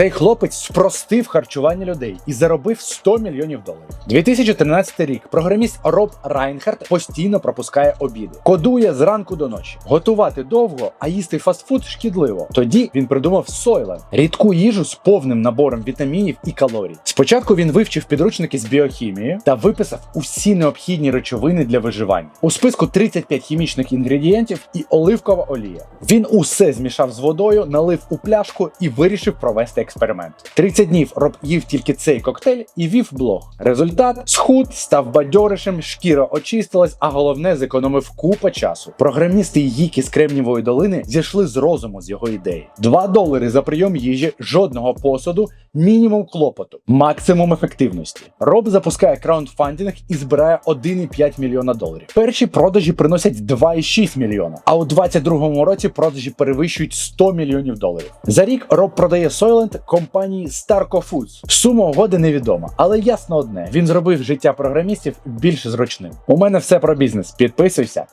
Цей хлопець спростив харчування людей і заробив 100 мільйонів доларів. 2013 рік програміст Роб Райнхард постійно пропускає обіди, кодує зранку до ночі. Готувати довго, а їсти фастфуд шкідливо. Тоді він придумав Soylent – рідку їжу з повним набором вітамінів і калорій. Спочатку він вивчив підручники з біохімії та виписав усі необхідні речовини для виживання. У списку 35 хімічних інгредієнтів і оливкова олія. Він усе змішав з водою, налив у пляшку і вирішив провести експеримент. 30 днів Роб їв тільки цей коктейль і вів блог. Результат схуд, став бадьоришем, шкіра очистилась, а головне зекономив купа часу. Програмісти Їки з Кремнівої долини зійшли з розуму з його ідеї. 2 долари за прийом їжі, жодного посуду, мінімум клопоту, максимум ефективності. Роб запускає краундфандинг і збирає 1,5 мільйона доларів. Перші продажі приносять 2,6 мільйона, а у 22-му році продажі перевищують 100 мільйонів доларів. За рік Роб продає Soylent компанії Starco Foods. Сума угоди невідома, але ясно одне: він зробив життя програмістів більш зручним. У мене все про бізнес. Підписуйся.